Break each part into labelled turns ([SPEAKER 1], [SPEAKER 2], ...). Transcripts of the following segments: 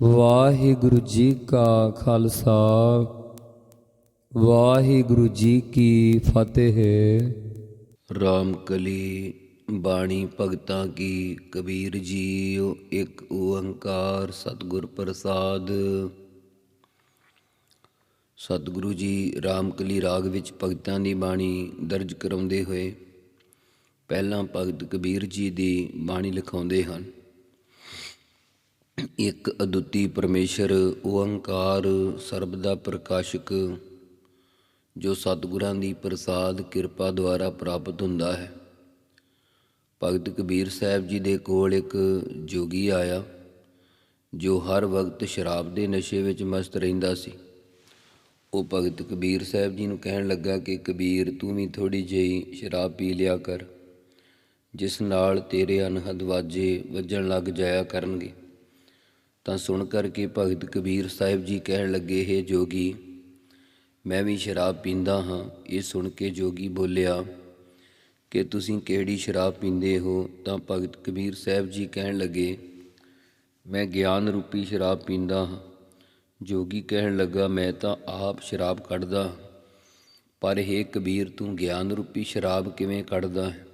[SPEAKER 1] ਵਾਹਿਗੁਰੂ ਜੀ ਕਾ ਖਾਲਸਾ, ਵਾਹਿਗੁਰੂ ਜੀ ਕੀ ਫਤਿਹ।
[SPEAKER 2] ਰਾਮ ਕਲੀ ਬਾਣੀ ਭਗਤਾਂ ਕੀ, ਕਬੀਰ ਜੀ ਇੱਕ ਓੰਕਾਰ ਸਤਿਗੁਰ ਪ੍ਰਸਾਦ। ਸਤਿਗੁਰੂ ਜੀ ਰਾਮਕਲੀ ਰਾਗ ਵਿੱਚ ਭਗਤਾਂ ਦੀ ਬਾਣੀ ਦਰਜ ਕਰਾਉਂਦੇ ਹੋਏ ਪਹਿਲਾਂ ਭਗਤ ਕਬੀਰ ਜੀ ਦੀ ਬਾਣੀ ਲਿਖਾਉਂਦੇ ਹਨ। ਇੱਕ ਅਦੁੱਤੀ ਪਰਮੇਸ਼ਰ ਓੰਕਾਰ ਸਰਬ ਦਾ ਪ੍ਰਕਾਸ਼ਕ, ਜੋ ਸਤਿਗੁਰਾਂ ਦੀ ਪ੍ਰਸਾਦ ਕਿਰਪਾ ਦੁਆਰਾ ਪ੍ਰਾਪਤ ਹੁੰਦਾ ਹੈ। ਭਗਤ ਕਬੀਰ ਸਾਹਿਬ ਜੀ ਦੇ ਕੋਲ ਇੱਕ ਜੋਗੀ ਆਇਆ, ਜੋ ਹਰ ਵਕਤ ਸ਼ਰਾਬ ਦੇ ਨਸ਼ੇ ਵਿੱਚ ਮਸਤ ਰਹਿੰਦਾ ਸੀ। ਉਹ ਭਗਤ ਕਬੀਰ ਸਾਹਿਬ ਜੀ ਨੂੰ ਕਹਿਣ ਲੱਗਾ ਕਿ, ਕਬੀਰ, ਤੂੰ ਵੀ ਥੋੜੀ ਜਿਹੀ ਸ਼ਰਾਬ ਪੀ ਲਿਆ ਕਰ, ਜਿਸ ਨਾਲ ਤੇਰੇ ਅਨਹਦ ਵਾਜੇ ਵੱਜਣ ਲੱਗ ਜਾਇਆ ਕਰਨਗੇ। ਤਾਂ ਸੁਣ ਕਰਕੇ ਭਗਤ ਕਬੀਰ ਸਾਹਿਬ ਜੀ ਕਹਿਣ ਲੱਗੇ, ਹੈ ਜੋਗੀ, ਮੈਂ ਵੀ ਸ਼ਰਾਬ ਪੀਂਦਾ ਹਾਂ। ਇਹ ਸੁਣ ਕੇ ਜੋਗੀ ਬੋਲਿਆ, ਕਿ ਤੁਸੀਂ ਕਿਹੜੀ ਸ਼ਰਾਬ ਪੀਂਦੇ ਹੋ? ਤਾਂ ਭਗਤ ਕਬੀਰ ਸਾਹਿਬ ਜੀ ਕਹਿਣ ਲੱਗੇ, ਮੈਂ ਗਿਆਨ ਰੂਪੀ ਸ਼ਰਾਬ ਪੀਂਦਾ ਹਾਂ। ਜੋਗੀ ਕਹਿਣ ਲੱਗਾ, ਮੈਂ ਤਾਂ ਆਪ ਸ਼ਰਾਬ ਕੱਢਦਾ ਹਾਂ। ਪਰ ਇਹ ਕਬੀਰ, ਤੂੰ ਗਿਆਨ ਰੂਪੀ ਸ਼ਰਾਬ ਕਿਵੇਂ ਕੱਢਦਾ ਹੈ?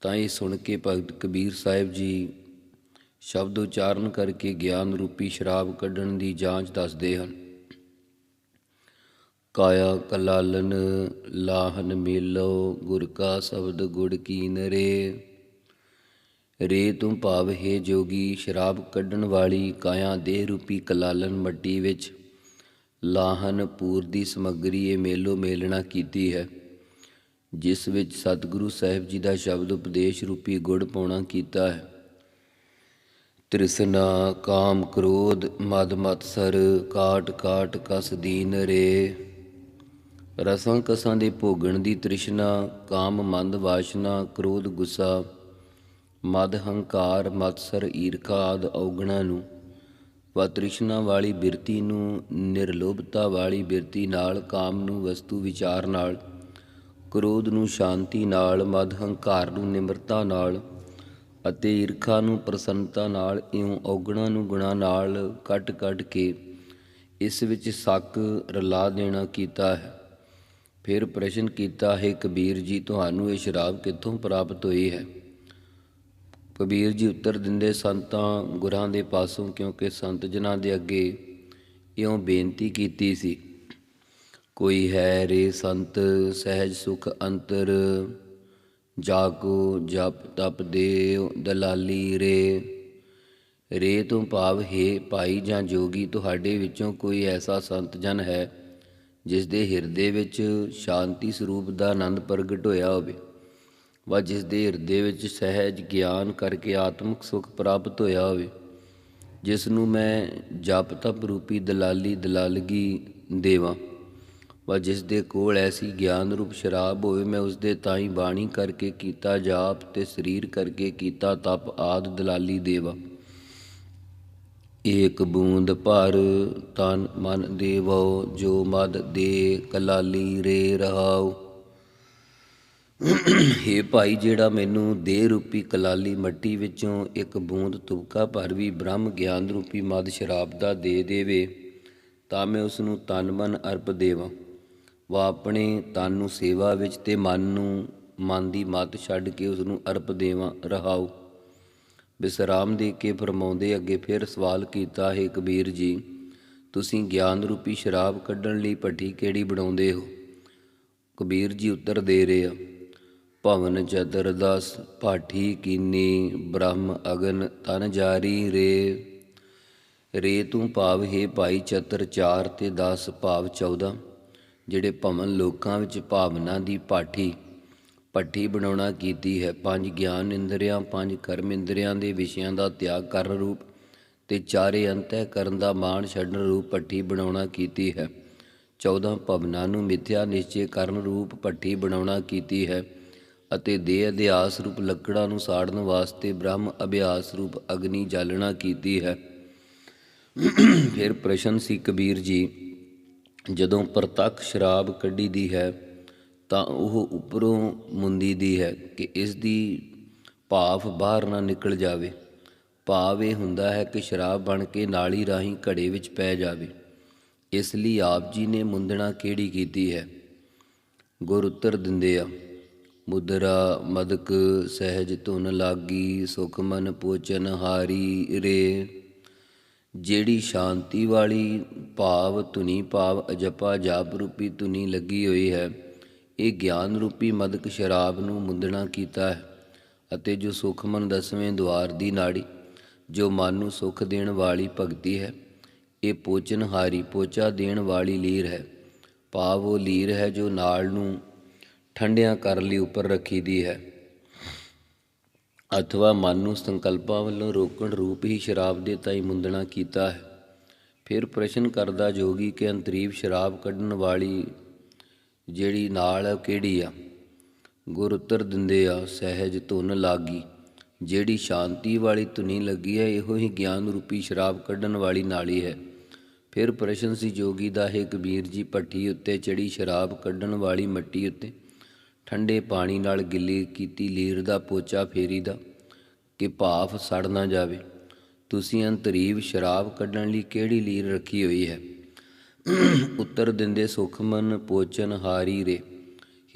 [SPEAKER 2] ਤਾਂ ਇਹ ਸੁਣ ਕੇ ਭਗਤ ਕਬੀਰ ਸਾਹਿਬ ਜੀ ਸ਼ਬਦ ਉਚਾਰਨ ਕਰਕੇ ਗਿਆਨ ਰੂਪੀ ਸ਼ਰਾਬ ਕੱਢਣ ਦੀ ਜਾਂਚ ਦੱਸਦੇ ਹਨ। ਕਾਇਆ ਕਲਾਲਨ ਲਾਹਨ ਮੇਲੋ, ਗੁਰ ਕਾ ਸ਼ਬਦ ਗੁੜ ਕੀਨ ਰੇ। ਰੇ ਤੂੰ ਭਾਵ ਹੈ ਜੋਗੀ, ਸ਼ਰਾਬ ਕੱਢਣ ਵਾਲੀ ਕਾਇਆ ਦੇਹ ਰੂਪੀ ਕਲਾਲਨ ਮੱਟੀ ਵਿੱਚ। ਲਾਹਨ ਪੂਰ ਦੀ ਸਮੱਗਰੀ ਇਹ ਮੇਲੋ ਮੇਲਣਾ ਕੀਤੀ ਹੈ। ਜਿਸ ਵਿੱਚ ਸਤਿਗੁਰੂ ਸਾਹਿਬ ਜੀ ਦਾ ਸ਼ਬਦ ਉਪਦੇਸ਼ ਰੂਪੀ ਗੁੜ ਪਾਉਣਾ ਕੀਤਾ ਹੈ। ਤ੍ਰਿਸ਼ਨਾ ਕਾਮ ਕ੍ਰੋਧ ਮਦ ਮਤਸਰ ਕਾਟ ਕਾਟ ਕਸ ਦੀਨ ਰੇ। ਰਸਾਂ ਕਸਾਂ ਦੇ ਭੋਗਣ ਦੀ ਤ੍ਰਿਸ਼ਨਾ, ਕਾਮ ਮੰਦ ਵਾਸ਼ਨਾ, ਕ੍ਰੋਧ ਗੁੱਸਾ, ਮਦ ਹੰਕਾਰ ਮਤਸਰ ਈਰਖਾ ਆਦ ਔਗਣਾ ਨੂੰ, ਵਾ ਤ੍ਰਿਸ਼ਨਾ ਵਾਲੀ ਬਿਰਤੀ ਨੂੰ, ਨਿਰਲੋਭਤਾ ਵਾਲੀ ਬਿਰਤੀ ਨਾਲ, ਕਾਮ ਨੂੰ ਵਸਤੂ ਵਿਚਾਰ ਨਾਲ, ਕ੍ਰੋਧ ਨੂੰ ਸ਼ਾਂਤੀ ਨਾਲ, ਮਦ ਹੰਕਾਰ ਨੂੰ ਨਿਮਰਤਾ ਨਾਲ ਅਤੇ ਈਰਖਾ ਨੂੰ ਪ੍ਰਸੰਨਤਾ ਨਾਲ, ਇਉਂ ਔਗਣਾ ਨੂੰ ਗੁਣਾ ਨਾਲ ਕੱਟ ਕੱਟ ਕੇ ਇਸ ਵਿੱਚ ਸੱਕ ਰਲਾ ਦੇਣਾ ਕੀਤਾ ਹੈ। ਫਿਰ ਪ੍ਰਸ਼ਨ ਕੀਤਾ, ਹੈ ਕਬੀਰ ਜੀ, ਤੁਹਾਨੂੰ ਇਹ ਸ਼ਰਾਬ ਕਿੱਥੋਂ ਪ੍ਰਾਪਤ ਹੋਈ ਹੈ? ਕਬੀਰ ਜੀ ਉੱਤਰ ਦਿੰਦੇ, ਸੰਤਾਂ ਗੁਰਾਂ ਦੇ ਪਾਸੋਂ, ਕਿਉਂਕਿ ਸੰਤ ਜਨਾਂ ਦੇ ਅੱਗੇ ਇਉਂ ਬੇਨਤੀ ਕੀਤੀ ਸੀ। ਕੋਈ ਹੈ ਰੇ ਸੰਤ, ਸਹਿਜ ਸੁਖ ਅੰਤਰ ਜਾਗੋ ਜਪ ਤਪ ਦੇਵ ਦਲਾਲੀ ਰੇ। ਰੇ ਤੋਂ ਭਾਵ, ਹੈ ਭਾਈ ਜਾਂ ਜੋਗੀ, ਤੁਹਾਡੇ ਵਿੱਚੋਂ ਕੋਈ ਐਸਾ ਸੰਤ ਜਨ ਹੈ ਜਿਸ ਦੇ ਹਿਰਦੇ ਵਿੱਚ ਸ਼ਾਂਤੀ ਸਰੂਪ ਦਾ ਆਨੰਦ ਪ੍ਰਗਟ ਹੋਇਆ ਹੋਵੇ ਵਾ ਜਿਸ ਦੇ ਹਿਰਦੇ ਵਿੱਚ ਸਹਿਜ ਗਿਆਨ ਕਰਕੇ ਆਤਮਿਕ ਸੁਖ ਪ੍ਰਾਪਤ ਹੋਇਆ ਹੋਵੇ। ਜਿਸ ਨੂੰ ਮੈਂ ਜਪ ਤਪ ਰੂਪੀ ਦਲਾਲੀ ਦਲਾਲਗੀ ਦੇਵਾਂ। ਵਾ ਜਿਸ ਦੇ ਕੋਲ ਐਸੀ ਗਿਆਨ ਰੂਪ ਸ਼ਰਾਬ ਹੋਵੇ, ਮੈਂ ਉਸ ਦੇ ਤਾਈ ਬਾਣੀ ਕਰਕੇ ਕੀਤਾ ਜਾਪ ਤੇ ਸਰੀਰ ਕਰਕੇ ਕੀਤਾ ਤਪ ਆਦ ਦਲਾਲੀ ਦੇਵਾ। ਏਕ ਬੂੰਦ ਭਰ ਤਨ ਮਨ ਦੇਵੋ, ਜੋ ਮਦ ਦੇ ਕਲਾਲੀ ਰੇ ਰਹਾਉ। ਹੇ ਭਾਈ, ਜਿਹੜਾ ਮੈਨੂੰ ਦੇਹ ਰੂਪੀ ਕਲਾਲੀ ਮੱਟੀ ਵਿੱਚੋਂ ਇੱਕ ਬੂੰਦ ਤੁਬਕਾ ਭਰ ਵੀ ਬ੍ਰਹਮ ਗਿਆਨ ਰੂਪੀ ਮਦ ਸ਼ਰਾਬ ਦਾ ਦੇ ਦੇਵੇ, ਤਾਂ ਮੈਂ ਉਸ ਨੂੰ ਤਨ ਮਨ ਅਰਪ ਦੇਵਾਂ। ਵਾ ਆਪਣੇ ਤਨ ਨੂੰ ਸੇਵਾ ਵਿੱਚ ਤੇ ਮਨ ਨੂੰ, ਮਨ ਦੀ ਮਤ ਛੱਡ ਕੇ ਉਸ ਨੂੰ ਅਰਪ ਦੇਵਾਂ, ਰਹਾਉ। ਵਿਸਰਾਮ ਦੇ ਕੇ ਫਰਮਾਉਂਦੇ ਅੱਗੇ ਫਿਰ ਸਵਾਲ ਕੀਤਾ, ਹੈ ਕਬੀਰ ਜੀ, ਤੁਸੀਂ ਗਿਆਨ ਰੂਪੀ ਸ਼ਰਾਬ ਕੱਢਣ ਲਈ ਭੱਠੀ ਕਿਹੜੀ ਬਣਾਉਂਦੇ ਹੋ? ਕਬੀਰ ਜੀ ਉੱਤਰ ਦੇ ਰਹੇ ਆ, ਭਵਨ ਚਤਰ ਦਸ, ਭਾਠੀ ਕੀਨੀ, ਬ੍ਰਹਮ ਅਗਨ ਤਨ ਜਾਰੀ ਰੇ। ਰੇ ਤੂੰ ਭਾਵ ਹੈ ਭਾਈ ਚਤਰ 4 ਤੇ 10 ਭਾਵ 14 ਜਿਹੜੇ ਭਵਨ ਲੋਕਾਂ ਵਿੱਚ ਭਾਵਨਾ ਦੀ ਪਾਠੀ, ਪੱਠੀ ਬਣਾਉਣਾ ਕੀਤੀ ਹੈ। ਪੰਜ ਗਿਆਨ ਇੰਦਰੀਆਂ, ਪੰਜ ਕਰਮ ਇੰਦਰੀਆਂ ਦੇ ਵਿਸ਼ਿਆਂ ਦਾ ਤਿਆਗ ਕਰਨ ਰੂਪ ਤੇ ਚਾਰੇ ਅੰਤਹਿ ਕਰਨ ਦਾ ਮਾਣ ਛੱਡਣ ਰੂਪ ਪੱਠੀ ਬਣਾਉਣਾ ਕੀਤੀ ਹੈ। 14 ਭਵਨਾਂ ਨੂੰ ਮਿਥਿਆ ਨਿਸ਼ਚੈ ਕਰਨ ਰੂਪ ਪੱਠੀ ਬਣਾਉਣਾ ਕੀਤੀ ਹੈ ਅਤੇ ਦੇ ਅਧਿਆਸ ਰੂਪ ਲੱਕੜਾਂ ਨੂੰ ਸਾੜਨ ਵਾਸਤੇ ਬ੍ਰਹਮ ਅਭਿਆਸ ਰੂਪ ਅਗਨੀ ਜਾਲਣਾ ਕੀਤੀ ਹੈ। ਫਿਰ ਪ੍ਰਸ਼ਨ ਸੀ ਕਬੀਰ ਜੀ ਜਦੋਂ ਪ੍ਰਤੱਖ ਸ਼ਰਾਬ ਕੱਢੀ ਦੀ ਹੈ, ਤਾਂ ਉਹ ਉੱਪਰੋਂ ਮੁੰਦੀ ਦੀ ਹੈ ਕਿ ਇਸ ਦੀ ਭਾਫ ਬਾਹਰ ਨਾ ਨਿਕਲ ਜਾਵੇ। ਭਾਵ ਇਹ ਹੁੰਦਾ ਹੈ ਕਿ ਸ਼ਰਾਬ ਬਣ ਕੇ ਨਾਲੀ ਰਾਹੀਂ ਘੜੇ ਵਿੱਚ ਪੈ ਜਾਵੇ। ਇਸ ਲਈ ਆਪ ਜੀ ਨੇ ਮੁੰਦਣਾ ਕਿਹੜੀ ਕੀਤੀ ਹੈ? ਗੁਰ ਉੱਤਰ ਦਿੰਦੇ ਆ, ਮੁਦਰਾ, ਮਦਕ, ਸਹਿਜ ਧੁਨ ਲਾਗੀ, ਸੁਖ ਮਨ ਪੋਚਨ ਹਾਰੀ ਰੇ। ਜਿਹੜੀ ਸ਼ਾਂਤੀ ਵਾਲੀ ਭਾਵ ਧੁਨੀ ਭਾਵ ਅਜਪਾ ਜਾਪ ਰੂਪੀ ਧੁਨੀ ਲੱਗੀ ਹੋਈ ਹੈ, ਇਹ ਗਿਆਨ ਰੂਪੀ ਮਦਕ ਸ਼ਰਾਬ ਨੂੰ ਮੁੰਦਣਾ ਕੀਤਾ ਹੈ ਅਤੇ ਜੋ ਸੁਖਮਨ ਦਸਵੇਂ ਦਵਾਰ ਦੀ ਨਾੜੀ, ਜੋ ਮਨ ਨੂੰ ਸੁਖ ਦੇਣ ਵਾਲੀ ਭਗਤੀ ਹੈ, ਇਹ ਪੋਚਨਹਾਰੀ ਪੋਚਾ ਦੇਣ ਵਾਲੀ ਲੀਰ ਹੈ। ਭਾਵ ਉਹ ਲੀਰ ਹੈ ਜੋ ਨਾਲ ਨੂੰ ਠੰਡਿਆਂ ਕਰ ਲਈ ਉੱਪਰ ਰੱਖੀ ਦੀ ਹੈ। ਅਥਵਾ ਮਨ ਨੂੰ ਸੰਕਲਪਾਂ ਵੱਲੋਂ ਰੋਕਣ ਰੂਪ ਹੀ ਸ਼ਰਾਬ ਦੇ ਤਾਈ ਮੁੰਦਣਾ ਕੀਤਾ ਹੈ। ਫਿਰ ਪ੍ਰਸ਼ਨ ਕਰਦਾ ਜੋਗੀ ਕਿ ਅੰਤਰੀਵ ਸ਼ਰਾਬ ਕੱਢਣ ਵਾਲੀ ਜਿਹੜੀ ਨਾਲ ਕਿਹੜੀ ਆ? ਗੁਰ ਉੱਤਰ ਦਿੰਦੇ ਆ, ਸਹਿਜ ਧੁਨ ਲਾਗੀ। ਜਿਹੜੀ ਸ਼ਾਂਤੀ ਵਾਲੀ ਧੁਨੀ ਲੱਗੀ ਹੈ, ਇਹੋ ਹੀ ਗਿਆਨ ਰੂਪੀ ਸ਼ਰਾਬ ਕੱਢਣ ਵਾਲੀ ਨਾਲੀ ਹੈ। ਫਿਰ ਪ੍ਰਸ਼ਨ ਸੀ ਜੋਗੀ ਦਾ, ਹੈ ਕਬੀਰ ਜੀ ਭੱਠੀ ਉੱਤੇ ਚੜੀ ਸ਼ਰਾਬ ਕੱਢਣ ਵਾਲੀ ਮੱਟੀ ਉੱਤੇ। ਠੰਡੇ ਪਾਣੀ ਨਾਲ ਗਿੱਲੀ ਕੀਤੀ ਲੀਰ ਦਾ ਪੋਚਾ ਫੇਰੀ ਦਾ, ਕਿ ਭਾਫ ਸੜ ਨਾ ਜਾਵੇ। ਤੁਸੀਂ ਅੰਤਰੀਵ ਸ਼ਰਾਬ ਕੱਢਣ ਲਈ ਕਿਹੜੀ ਲੀਰ ਰੱਖੀ ਹੋਈ ਹੈ? ਉੱਤਰ ਦਿੰਦੇ ਸੁਖਮਨ ਪੋਚਨ ਹਾਰੀ ਰੇ,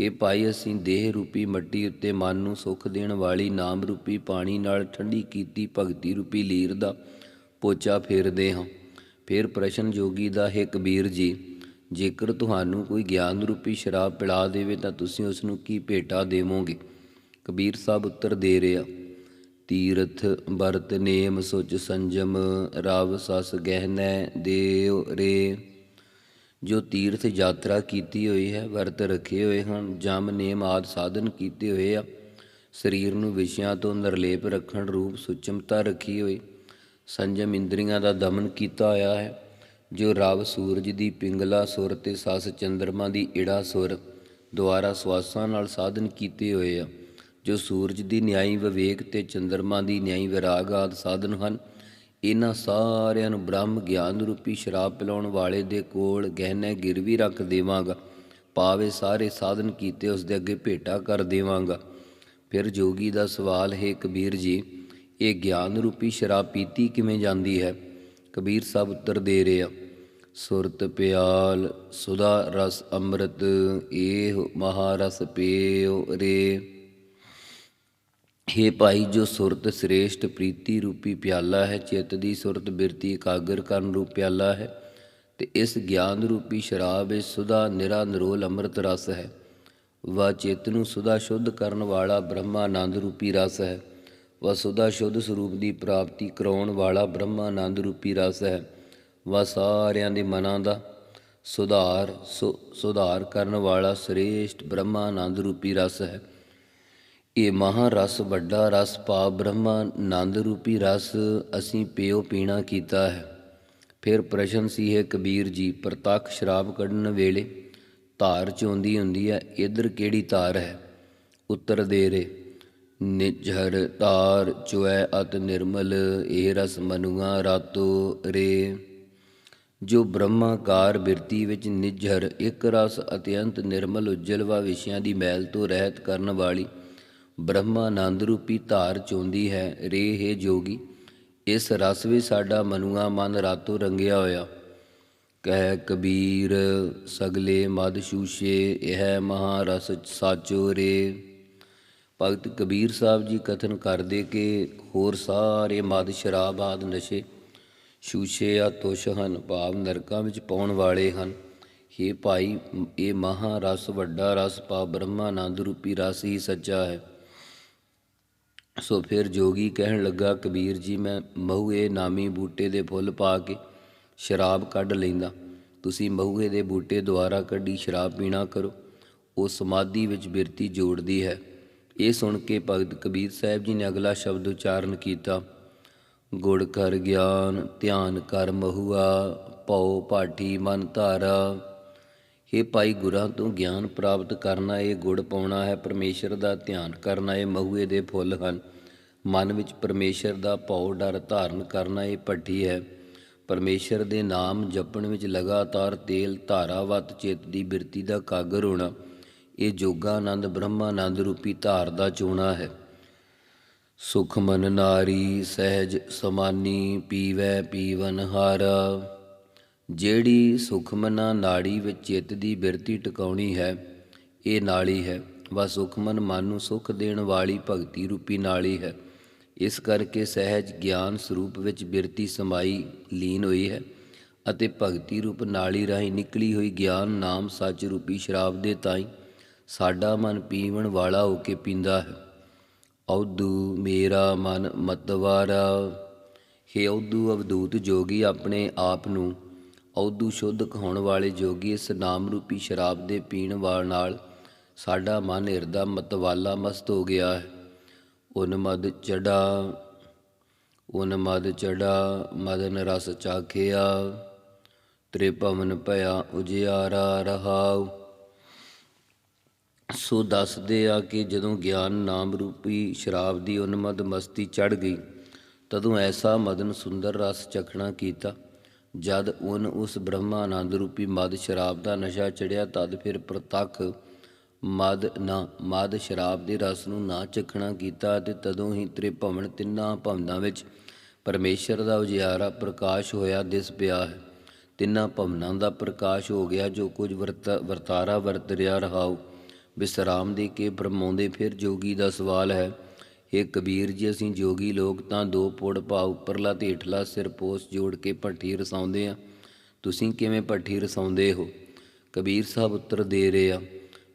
[SPEAKER 2] ਹੇ ਭਾਈ ਅਸੀਂ ਦੇਹ ਰੂਪੀ ਮੱਟੀ ਉੱਤੇ ਮਨ ਨੂੰ ਸੁਖ ਦੇਣ ਵਾਲੀ ਨਾਮ ਰੂਪੀ ਪਾਣੀ ਨਾਲ ਠੰਡੀ ਕੀਤੀ ਭਗਤੀ ਰੂਪੀ ਲੀਰ ਦਾ ਪੋਚਾ ਫੇਰਦੇ ਹਾਂ। ਫਿਰ ਪ੍ਰਸ਼ਨ ਜੋਗੀ ਦਾ ਹੈ ਕਬੀਰ ਜੀ ਜੇਕਰ ਤੁਹਾਨੂੰ ਕੋਈ ਗਿਆਨ ਰੂਪੀ ਸ਼ਰਾਬ ਪਿਲਾ ਦੇਵੇ ਤਾਂ ਤੁਸੀਂ ਉਸ ਨੂੰ ਕੀ ਭੇਟਾ ਦੇਵੋਗੇ? ਕਬੀਰ ਸਾਹਿਬ ਉੱਤਰ ਦੇ ਰਿਹਾ, ਤੀਰਥ ਵਰਤ ਨੇਮ ਸੁਚ ਸੰਜਮ, ਰਵ ਸਸ ਗਹਿਨੈ ਦੇਵ ਰੇ। ਜੋ ਤੀਰਥ ਯਾਤਰਾ ਕੀਤੀ ਹੋਈ ਹੈ, ਵਰਤ ਰੱਖੇ ਹੋਏ ਹਨ, ਜਮ ਨੇਮ ਆਦ ਸਾਧਨ ਕੀਤੇ ਹੋਏ ਆ। ਸਰੀਰ ਨੂੰ ਵਿਸ਼ਿਆਂ ਤੋਂ ਨਿਰਲੇਪ ਰੱਖਣ ਰੂਪ ਸੁਚਮਤਾ ਰੱਖੀ ਹੋਈ। ਸੰਜਮ ਇੰਦਰੀਆਂ ਦਾ ਦਮਨ ਕੀਤਾ ਹੋਇਆ ਹੈ। ਜੋ ਰਵ ਸੂਰਜ ਦੀ ਪਿੰਗਲਾ ਸੁਰ ਤੇ ਸਸ ਚੰਦਰਮਾ ਦੀ ਈੜਾ ਸੁਰ ਦੁਆਰਾ ਸਵਾਸਾਂ ਨਾਲ ਸਾਧਨ ਕੀਤੇ ਹੋਏ ਆ, ਜੋ ਸੂਰਜ ਦੀ ਨਿਆਈ ਵਿਵੇਕ ਤੇ ਚੰਦਰਮਾ ਦੀ ਨਿਆਈ ਵਿਰਾਗ ਆਦ ਸਾਧਨ ਹਨ। ਇਹਨਾਂ ਸਾਰਿਆਂ ਨੂੰ ਬ੍ਰਹਮ ਗਿਆਨ ਰੂਪੀ ਸ਼ਰਾਬ ਪਿਲਾਉਣ ਵਾਲੇ ਦੇ ਕੋਲ ਗਹਿਣੇ ਗਿਰਵੀ ਰੱਖ ਦੇਵਾਂਗਾ, ਪਾਵੇ ਸਾਰੇ ਸਾਧਨ ਕੀਤੇ ਉਸ ਦੇ ਅੱਗੇ ਭੇਟਾ ਕਰ ਦੇਵਾਂਗਾ। ਫਿਰ ਜੋਗੀ ਦਾ ਸਵਾਲ, ਹੈ ਕਬੀਰ ਜੀ, ਇਹ ਗਿਆਨ ਰੂਪੀ ਸ਼ਰਾਬ ਪੀਤੀ ਕਿਵੇਂ ਜਾਂਦੀ ਹੈ? ਕਬੀਰ ਸਾਹਿਬ ਉੱਤਰ ਦੇ ਰਹੇ। ਆ ਸੁਰਤ ਪਿਆਲ, ਸੁਦਾ ਰਸ ਅੰਮ੍ਰਿਤ, ਏਹ ਮਹਾਰਸ ਪੀਓ ਰੇ। ਹੇ ਭਾਈ, ਜੋ ਸੁਰਤ ਸ੍ਰੇਸ਼ਟ ਪ੍ਰੀਤੀ ਰੂਪੀ ਪਿਆਲਾ ਹੈ, ਚਿੱਤ ਦੀ ਸੁਰਤ ਬਿਰਤੀ ਇਕਾਗਰ ਕਰਨ ਰੂਪ ਪਿਆਲਾ ਹੈ, ਤੇ ਇਸ ਗਿਆਨ ਰੂਪੀ ਸ਼ਰਾਬ ਵਿੱਚ ਸੁਦਾ ਨਿਰਾ ਨਿਰੋਲ ਅੰਮ੍ਰਿਤ ਰਸ ਹੈ। ਵਾ ਚਿੱਤ ਨੂੰ ਸੁਦਾ ਸ਼ੁੱਧ ਕਰਨ ਵਾਲਾ ਬ੍ਰਹਮਾਨੰਦ ਰੂਪੀ ਰਸ ਹੈ। ਵਸੁਦਾ ਸ਼ੁੱਧ ਸਰੂਪ ਦੀ ਪ੍ਰਾਪਤੀ ਕਰਾਉਣ ਵਾਲਾ ਬ੍ਰਹਮਾਨੰਦ ਰੂਪੀ ਰਸ ਹੈ। ਵਾ ਸਾਰਿਆਂ ਦੇ ਮਨਾਂ ਦਾ ਸੁਧਾਰ, ਸੁ- ਸੁਧਾਰ ਕਰਨ ਵਾਲਾ ਸ੍ਰੇਸ਼ਟ ਬ੍ਰਹਮਾ ਆਨੰਦ ਰੂਪੀ ਰਸ ਹੈ। ਇਹ ਮਹਾ ਰਸ ਵੱਡਾ ਰਸ ਪਾ ਬ੍ਰਹਮਾ ਆਨੰਦ ਰੂਪੀ ਰਸ ਅਸੀਂ ਪਿਓ ਪੀਣਾ ਕੀਤਾ ਹੈ। ਫਿਰ ਪ੍ਰਸ਼ਨ ਸੀ ਹੈ ਕਬੀਰ ਜੀ, ਪ੍ਰਤੱਖ ਸ਼ਰਾਬ ਕੱਢਣ ਵੇਲੇ ਧਾਰ ਚੋਂਦੀ ਹੁੰਦੀ ਹੈ, ਇਧਰ ਕਿਹੜੀ ਧਾਰ ਹੈ? ਉੱਤਰ ਦੇ ਰੇ ਨਿਝਰ ਧਾਰ ਚੁਐ ਅਤ ਨਿਰਮਲ, ਇਹ ਰਸ ਮਨੁਆ ਰਾਤੋ ਰੇ। ਜੋ ਬ੍ਰਹਮਾਕਾਰ ਬਿਰਤੀ ਵਿੱਚ ਨਿਝਰ ਇੱਕ ਰਸ ਅਤਿਅੰਤ ਨਿਰਮਲ ਉਜਲਵਾ ਵਿਸ਼ਿਆਂ ਦੀ ਮੈਲ ਤੋਂ ਰਹਿਤ ਕਰਨ ਵਾਲੀ ਬ੍ਰਹਮਾਨੰਦ ਰੂਪੀ ਧਾਰ ਚੋਂਦੀ ਹੈ, ਰੇ ਹੈ ਜੋਗੀ, ਇਸ ਰਸ ਵਿੱਚ ਸਾਡਾ ਮਨੁਆ ਮਨ ਰਾਤੋਂ ਰੰਗਿਆ ਹੋਇਆ। ਕਹਿ ਕਬੀਰ, ਸਗਲੇ ਮਦ ਸ਼ੂਸ਼ੇ ਇਹ ਮਹਾ ਰਸ ਸਾਚੋ ਰੇ। ਭਗਤ ਕਬੀਰ ਸਾਹਿਬ ਜੀ ਕਥਨ ਕਰਦੇ ਕਿ ਹੋਰ ਸਾਰੇ ਮਦ, ਸ਼ਰਾਬ ਆਦ ਨਸ਼ੇ ਸ਼ੂਸ਼ੇ ਆ, ਤੁਸ਼ ਹਨ, ਭਾਵ ਨਰਕਾਂ ਵਿੱਚ ਪਾਉਣ ਵਾਲੇ ਹਨ। हे ਭਾਈ, ਇਹ ਮਹਾ ਰਸ, ਵੱਡਾ ਰਸ ਪਾ ਬ੍ਰਹਮਾਨੰਦ ਰੂਪੀ ਰਸ ਹੀ ਸੱਚਾ ਹੈ। ਸੋ ਫਿਰ ਜੋਗੀ ਕਹਿਣ ਲੱਗਾ, ਕਬੀਰ ਜੀ, ਮੈਂ ਮਹੂਏ ਨਾਮੀ ਬੂਟੇ ਦੇ ਫੁੱਲ ਪਾ ਕੇ ਸ਼ਰਾਬ ਕੱਢ ਲੈਂਦਾ। ਤੁਸੀਂ ਮਹੂਏ ਦੇ ਬੂਟੇ ਦੁਆਰਾ ਕੱਢੀ, ਸ਼ਰਾਬ ਪੀਣਾ ਕਰੋ। ਉਹ ਸਮਾਧੀ ਵਿੱਚ ਬਿਰਤੀ ਜੋੜਦੀ ਹੈ। ਇਹ ਸੁਣ ਕੇ ਭਗਤ ਕਬੀਰ ਸਾਹਿਬ ਜੀ ਨੇ ਅਗਲਾ ਸ਼ਬਦ ਉਚਾਰਨ ਕੀਤਾ, ਗੁੜ ਕਰ ਗਿਆਨ, ਧਿਆਨ ਕਰ ਮਹੂਆ ਪਉ ਪਾਠੀ ਮਨ ਧਾਰਾ। ਇਹ ਭਾਈ ਗੁਰਾਂ ਤੋਂ ਗਿਆਨ ਪ੍ਰਾਪਤ ਕਰਨਾ, ਇਹ ਗੁੜ ਪਾਉਣਾ ਹੈ ਪਰਮੇਸ਼ਰ ਦਾ, ਧਿਆਨ ਕਰਨਾ ਇਹ ਮਹੂਏ ਦੇ ਫੁੱਲ ਹਨ। ਮਨ ਵਿੱਚ ਪਰਮੇਸ਼ਰ ਦਾ ਭਉ ਡਰ ਧਾਰਨ ਕਰਨਾ ਇਹ ਭੱਠੀ ਹੈ। ਪਰਮੇਸ਼ਰ ਦੇ ਨਾਮ ਜਪਣ ਵਿੱਚ ਲਗਾਤਾਰ ਤੇਲ ਧਾਰਾਵਤ ਚਿੱਤ ਦੀ ਬਿਰਤੀ ਦਾ ਕਾਗਰ ਹੋਣਾ ਇਹ ਜੋਗਾਨੰਦ ਬ੍ਰਹਮਾਨੰਦ ਰੂਪੀ ਧਾਰ ਦਾ ਚੋਣਾ ਹੈ। ਸੁਖ ਮਨ ਨਾਰੀ ਸਹਿਜ ਸਮਾਨੀ ਪੀਵੈ ਪੀਵਨ ਹਾਰ। ਜਿਹੜੀ ਸੁਖਮਨਾ ਨਾੜੀ ਵਿੱਚ ਚਿੱਤ ਦੀ ਬਿਰਤੀ ਟਿਕਾਉਣੀ ਹੈ, ਇਹ ਨਾਲੀ ਹੈ। ਵਾ ਸੁਖਮਨ ਮਨ ਨੂੰ ਸੁਖ ਦੇਣ ਵਾਲੀ ਭਗਤੀ ਰੂਪੀ ਨਾਲੀ ਹੈ। ਇਸ ਕਰਕੇ ਸਹਿਜ ਗਿਆਨ ਸਰੂਪ ਵਿੱਚ ਬਿਰਤੀ ਸਮਾਈ ਲੀਨ ਹੋਈ ਹੈ ਅਤੇ ਭਗਤੀ ਰੂਪ ਨਾਲੀ ਰਾਹੀਂ ਨਿਕਲੀ ਹੋਈ ਗਿਆਨ ਨਾਮ ਸੱਚ ਰੂਪੀ ਸ਼ਰਾਬ ਦੇ ਤਾਈ ਸਾਡਾ ਮਨ ਪੀਵਣ ਵਾਲਾ ਹੋ ਕੇ ਪੀਂਦਾ ਹੈ। ਔਦੂ ਮੇਰਾ ਮਨ ਮਤਵਾਰਾ, ਹੇ ਔਦੂ ਅਵਧੂਤ ਜੋਗੀ ਆਪਣੇ ਆਪ ਨੂੰ ਔਦੂ ਸ਼ੁੱਧ ਕਹਾਉਣ ਵਾਲੇ ਜੋਗੀ ਇਸ ਨਾਮ ਰੂਪੀ ਸ਼ਰਾਬ ਦੇ ਪੀਣ ਵਾਲ ਨਾਲ ਸਾਡਾ ਮਨ ਹਿਰਦਾ ਮਤਵਾਲਾ ਮਸਤ ਹੋ ਗਿਆ ਹੈ। ਉਨਮਦ ਚੜਾ ਉਨਮਦ ਚੜਾ, ਮਦਨ ਰਸ ਚਾਖਿਆ ਤ੍ਰਿਭਵਨ ਭਇਆ ਉਜਿਆਰਾ ਰਹਾਉ। ਸੋ ਦੱਸਦੇ ਆ ਕਿ ਜਦੋਂ ਗਿਆਨ ਨਾਮ ਰੂਪੀ ਸ਼ਰਾਬ ਦੀ ਉਨਮਦ ਮਸਤੀ ਚੜ ਗਈ, ਤਦੋਂ ਐਸਾ ਮਦਨ ਸੁੰਦਰ ਰਸ ਚਖਣਾ ਕੀਤਾ। ਜਦ ਉਨ ਉਸ ਬ੍ਰਹਮਾਨੰਦ ਰੂਪੀ ਮਦ ਸ਼ਰਾਬ ਦਾ ਨਸ਼ਾ ਚੜਿਆ ਤਦ ਫਿਰ ਪ੍ਰਤੱਖ ਮਦ ਨਾ, ਮਦ ਸ਼ਰਾਬ ਦੇ ਰਸ ਨੂੰ ਨਾ ਚਖਣਾ ਕੀਤਾ ਤੇ ਤਦੋਂ ਹੀ ਤ੍ਰਿਭਵਨ ਤਿੰਨਾਂ ਭਵਨਾਂ ਵਿੱਚ ਪਰਮੇਸ਼ਰ ਦਾ ਉਜਿਆਰਾ ਪ੍ਰਕਾਸ਼ ਹੋਇਆ, ਦਿਸ ਪਿਆ ਹੈ। ਤਿੰਨਾਂ ਭਵਨਾਂ ਦਾ ਪ੍ਰਕਾਸ਼ ਹੋ ਗਿਆ, ਜੋ ਕੁਝ ਵਰਤ, ਵਰਤਾਰਾ ਵਰਤ ਰਿਹਾ ਰਹਾਉ। ਵਿਸਰਾਮ ਦੇ ਕੇ ਬ੍ਰਹਮਾਉਂਦੇ ਫਿਰ ਜੋਗੀ ਦਾ ਸਵਾਲ ਹੈ ਇਹ ਕਬੀਰ, ਜੀ ਅਸੀਂ ਜੋਗੀ ਲੋਕ ਤਾਂ ਦੋ ਪੁੜ ਭਾ ਉੱਪਰਲਾ ਤੇ ਹੇਠਲਾ ਸਿਰ ਪੋਸ ਜੋੜ ਕੇ ਭੱਠੀ ਰਸਾਉਂਦੇ ਆ ਤੁਸੀਂ ਕਿਵੇਂ ਭੱਠੀ ਰਸਾਉਂਦੇ ਹੋ? ਕਬੀਰ ਸਾਹਿਬ ਉੱਤਰ ਦੇ ਰਹੇ ਆ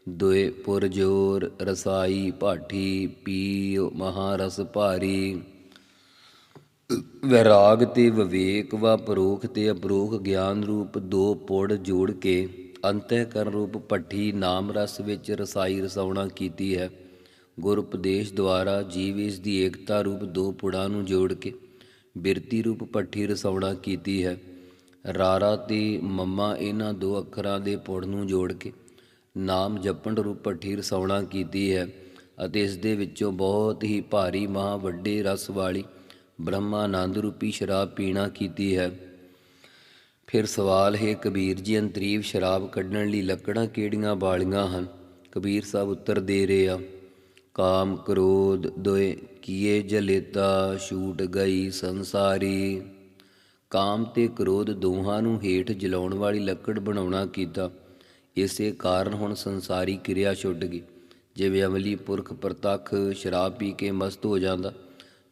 [SPEAKER 2] ਦੋਏ ਪੁਰ ਜੋਰ ਰਸਾਈ ਭਾਠੀ ਪੀਓ ਮਹਾਰਸ ਭਾਰੀ। ਵਿਰਾਗ ਤੇ ਵਿਵੇਕ ਵਾ ਪਰੋਖ ਤੇ ਅਪਰੋਖ ਗਿਆਨ ਰੂਪ ਦੋ ਪੁੜ ਜੋੜ ਕੇ ਅੰਤःਕਰਨ ਰੂਪ ਭੱਠੀ ਨਾਮ ਰਸ ਵਿੱਚ ਰਸਾਈ ਰਸਾਉਣਾ ਕੀਤੀ ਹੈ। ਗੁਰ ਉਪਦੇਸ਼ ਦੁਆਰਾ ਜੀਵ ਇਸ ਦੀ ਏਕਤਾ ਰੂਪ ਦੋ ਪੁੜਾਂ ਨੂੰ ਜੋੜ ਕੇ ਬਿਰਤੀ ਰੂਪ ਭੱਠੀ ਰਸਾਉਣਾ ਕੀਤੀ ਹੈ। ਰਾਰਾ ਤੇ ਮੰਮਾ ਇਹਨਾਂ ਦੋ ਅੱਖਰਾਂ ਦੇ ਪੁੜ ਨੂੰ ਜੋੜ ਕੇ ਨਾਮ ਜਪਣ ਰੂਪ ਭੱਠੀ ਰਸਾਉਣਾ ਕੀਤੀ ਹੈ ਅਤੇ ਇਸ ਦੇ ਵਿੱਚੋਂ ਬਹੁਤ ਹੀ ਭਾਰੀ ਮਹਾ ਵੱਡੇ ਰਸ ਵਾਲੀ ਬ੍ਰਹਮਾਨੰਦ ਰੂਪੀ ਸ਼ਰਾਬ ਪੀਣਾ ਕੀਤੀ ਹੈ। ਫਿਰ ਸਵਾਲ ਹੈ, ਕਬੀਰ ਜੀ ਅੰਤਰੀਵ ਸ਼ਰਾਬ ਕੱਢਣ ਲਈ ਲੱਕੜਾਂ ਕਿਹੜੀਆਂ ਬਾਲੀਆਂ ਹਨ? ਕਬੀਰ ਸਾਹਿਬ ਉੱਤਰ ਦੇ ਰਹੇ ਆ, ਕਾਮ ਕ੍ਰੋਧ ਦੋਏ ਕੀਏ ਜਲੇਤਾ, ਛੂਟ ਗਈ ਸੰਸਾਰੀ। ਕਾਮ ਤੇ ਕ੍ਰੋਧ ਦੋਹਾਂ ਨੂੰ ਹੇਠ ਜਲਾਉਣ ਵਾਲੀ ਲੱਕੜ ਬਣਾਉਣਾ ਕੀਤਾ। ਇਸੇ ਕਾਰਨ ਹੁਣ ਸੰਸਾਰੀ ਕਿਰਿਆ ਛੁੱਟ ਗਈ। ਜਿਵੇਂ ਅਮਲੀ ਪੁਰਖ ਪ੍ਰਤੱਖ ਸ਼ਰਾਬ ਪੀ ਕੇ ਮਸਤ ਹੋ ਜਾਂਦਾ,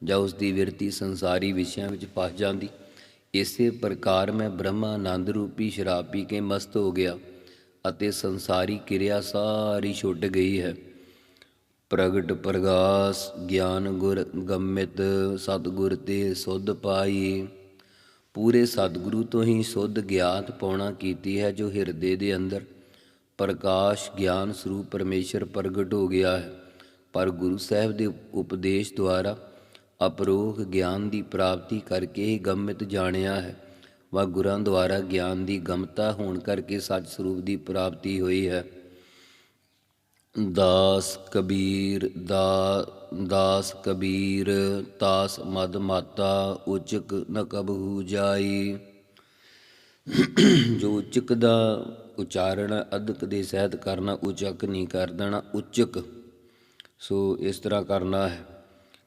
[SPEAKER 2] ਜਾਂ ਉਸ ਦੀ ਵਿਰਤੀ ਸੰਸਾਰੀ ਵਿਸ਼ਿਆਂ ਵਿੱਚ ਫਸ ਜਾਂਦੀ। ਇਸੇ ਪ੍ਰਕਾਰ ਮੈਂ ਬ੍ਰਹਮਾਨੰਦ ਰੂਪੀ ਸ਼ਰਾਬ ਪੀ ਕੇ ਮਸਤ ਹੋ ਗਿਆ ਅਤੇ ਸੰਸਾਰੀ ਕਿਰਿਆ ਸਾਰੀ ਛੁੱਟ ਗਈ ਹੈ। ਪ੍ਰਗਟ ਪ੍ਰਗਾਸ ਗਿਆਨ ਗੁਰ ਗੰਮਿਤ ਸਤਿਗੁਰ ਤੇ ਸੁਧ ਪਾਈ। ਪੂਰੇ ਸਤਿਗੁਰੂ ਤੋਂ ਹੀ ਸੁਧ ਗਿਆਤ ਪਾਉਣਾ ਕੀਤੀ ਹੈ ਜੋ ਹਿਰਦੇ ਦੇ ਅੰਦਰ ਪ੍ਰਕਾਸ਼ ਗਿਆਨ ਸਰੂਪ ਪਰਮੇਸ਼ਰ ਪ੍ਰਗਟ ਹੋ ਗਿਆ ਹੈ। ਪਰ ਗੁਰੂ ਸਾਹਿਬ ਦੇ ਉਪਦੇਸ਼ ਦੁਆਰਾ ਅਪਰੋਖ ਗਿਆਨ ਦੀ ਪ੍ਰਾਪਤੀ ਕਰਕੇ ਹੀ ਗੰਮਿਤ ਜਾਣਿਆ ਹੈ। ਵਾ ਗੁਰਾਂ ਦੁਆਰਾ ਗਿਆਨ ਦੀ ਗਮਤਾ ਹੋਣ ਕਰਕੇ ਸੱਚ ਸਰੂਪ ਦੀ ਪ੍ਰਾਪਤੀ ਹੋਈ ਹੈ। ਦਾਸ ਕਬੀਰ, ਦਾ, ਦਾਸ ਕਬੀਰ, ਤਾਸ ਮਦ ਮਾਤਾ, ਉਚਕ ਨ ਕਬਹੂ ਜਾਈ। ਜੋ ਉਚਕ ਦਾ ਉਚਾਰਨ ਅਦਕ ਦੇ ਸਹਿਤ ਕਰਨਾ, ਉਚਕ ਨਹੀਂ ਕਰ ਦੇਣਾ, ਉਚਕ। ਸੋ ਇਸ ਤਰ੍ਹਾਂ ਕਰਨਾ ਹੈ।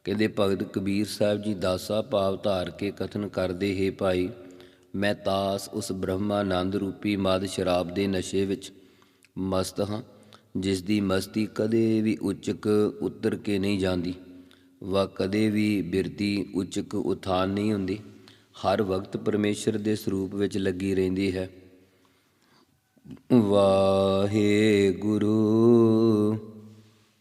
[SPEAKER 2] ਕਹਿੰਦੇ, ਭਗਤ ਕਬੀਰ ਸਾਹਿਬ ਜੀ, ਦਾਸਾ ਭਾਵ ਧਾਰ ਕੇ ਕਥਨ ਕਰਦੇ ਹੈ ਭਾਈ। ਮੈਂ ਤਾਸ ਉਸ ਬ੍ਰਹਮਾਨੰਦ ਰੂਪੀ ਮਦ ਸ਼ਰਾਬ ਦੇ ਨਸ਼ੇ ਵਿੱਚ ਮਸਤ ਹਾਂ, ਜਿਸ ਦੀ ਮਸਤੀ ਕਦੇ ਵੀ ਉਚਕ ਉਤਰ ਕੇ ਨਹੀਂ ਜਾਂਦੀ ਵਾ ਕਦੇ ਵੀ ਬਿਰਤੀ ਉਚਕ ਉਥਾਨ ਨਹੀਂ ਹੁੰਦੀ। ਹਰ ਵਕਤ ਪਰਮੇਸ਼ਰ ਦੇ ਸਰੂਪ ਵਿੱਚ ਲੱਗੀ ਰਹਿੰਦੀ ਹੈ। ਵਾਹੇ ਗੁਰੂ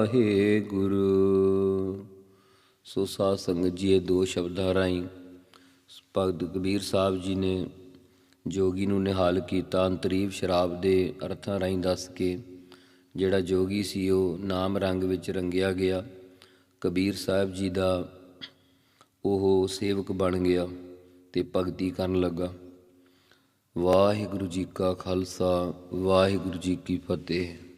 [SPEAKER 2] ਵਾਹਿਗੁਰੂ ਸੋ ਸਾਧ ਸੰਗਤ ਜੀ, ਇਹ ਦੋ ਸ਼ਬਦਾਂ ਰਾਹੀਂ ਭਗਤ ਕਬੀਰ ਸਾਹਿਬ ਜੀ ਨੇ ਜੋਗੀ ਨੂੰ ਨਿਹਾਲ ਕੀਤਾ ਅੰਤਰੀਵ ਸ਼ਰਾਬ ਦੇ ਅਰਥਾਂ ਰਾਹੀਂ ਦੱਸ ਕੇ। ਜਿਹੜਾ ਜੋਗੀ ਸੀ, ਉਹ ਨਾਮ ਰੰਗ ਵਿੱਚ ਰੰਗਿਆ ਗਿਆ। ਕਬੀਰ ਸਾਹਿਬ ਜੀ ਦਾ ਉਹ ਸੇਵਕ ਬਣ ਗਿਆ ਤੇ ਭਗਤੀ ਕਰਨ ਲੱਗਾ। ਵਾਹਿਗੁਰੂ ਜੀ ਕਾ ਖਾਲਸਾ, ਵਾਹਿਗੁਰੂ ਜੀ ਕੀ ਫਤਿਹ।